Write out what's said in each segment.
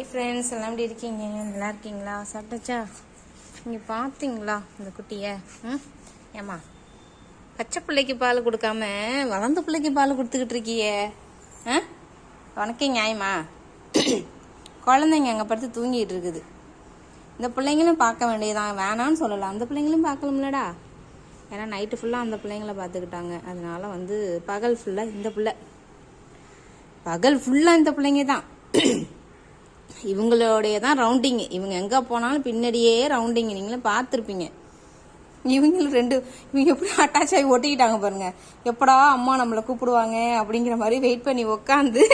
Hi friends எல்லாம் எப்படி இருக்கீங்க? நல்லா இருக்கீங்களா? சாப்பிட்டாச்சா? நீங்கள் பார்த்தீங்களா இந்த குட்டியை? ம்? ஏம்மா பச்சை பிள்ளைக்கு பால் கொடுக்காம வளர்ந்த பிள்ளைக்கு பால் கொடுத்துக்கிட்டு இருக்கியே? ஆ? உனக்கே நியாயமா? குழந்தைங்க அங்கே படுத்து தூங்கிட்டு இருக்குது. இந்த பிள்ளைங்களும் பார்க்க வேண்டியதான் வேணான்னு சொல்லலாம் அந்த பிள்ளைங்களும் பார்க்கலாம்லடா ஏன்னா நைட்டு ஃபுல்லாக அந்த பிள்ளைங்கள பார்த்துக்கிட்டாங்க. அதனால வந்து பகல் ஃபுல்லாக இந்த பிள்ளை. பகல் ஃபுல்லாக இந்த பிள்ளைங்க தான் இவங்களுடைய தான் ரவுண்டிங் இவங்க எங்கே போனாலும் பின்னாடியே ரவுண்டிங் நீங்களும் பார்த்துருப்பீங்க. இவங்களும் ரெண்டு இவங்க எப்படி அட்டாச் ஆகி ஒட்டிக்கிட்டாங்க பாருங்க. எப்படா அம்மா நம்மளை கூப்பிடுவாங்க அப்படிங்கிற மாதிரி வெயிட் பண்ணி உக்காந்து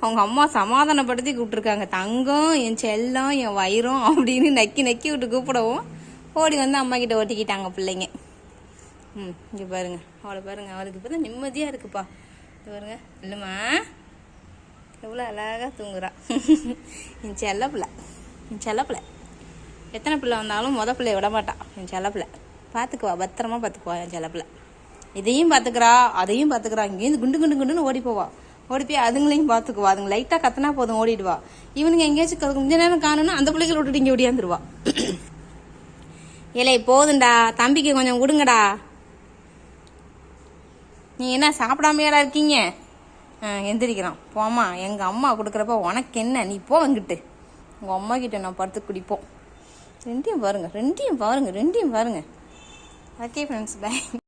அவங்க அம்மா சமாதானப்படுத்தி கூப்பிட்டுருக்காங்க. தங்கம் என் செல்லம் என் வயிறும் அப்படின்னு நக்கி நக்கி விட்டு கூப்பிடவும் ஓடி வந்து அம்மா கிட்ட ஒட்டிக்கிட்டாங்க பிள்ளைங்க. ம் இங்கே பாருங்க. அவளை பாருங்க. அவளுக்கு இப்போ தான் நிம்மதியாக இருக்குப்பா. இது பாருங்க. இல்லைம்மா. எவ்வளோ அழகாக தூங்குறா. என் செல்ல பிள்ளை என் செல்ல பிள்ளை எத்தனை பிள்ளை வந்தாலும் முத பிள்ளைய விட என் செல்ல பிள்ளை பார்த்துக்குவா பத்திரமா பார்த்துக்குவா என் செல்ல பிள்ளை இதையும் பார்த்துக்கிறா அதையும் பார்த்துக்கிறா இங்கேருந்து குண்டு குண்டு குண்டுன்னு ஓடி போவா. ஓடி போய் அதுங்களையும் பார்த்துக்குவா அதுங்க லைட்டாக கத்தனா போதும் ஓடிடுவா. இவனுங்க எங்கேயாச்சும் க- கொஞ்ச நேரம் காணுன்னா அந்த பிள்ளைகளை விட்டுட்டு இங்கே ஓடியாந்துருவா. ஏலே போதுண்டா தம்பிக்கு கொஞ்சம் கொடுங்கடா. நீ என்ன சாப்பிடாமையாடா இருக்கீங்க? எந்திரிக்கிறான். போம்மா எங்கள் அம்மா கொடுக்குறப்ப உனக்கு என்ன? நீ போ வந்துட்டு உங்கள் அம்மா கிட்ட நான் படுத்து குடிப்போம். ரெண்டையும் பாருங்கள் ரெண்டையும் பாருங்கள் ரெண்டையும் பாருங்கள் ஓகே ஃப்ரெண்ட்ஸ் பை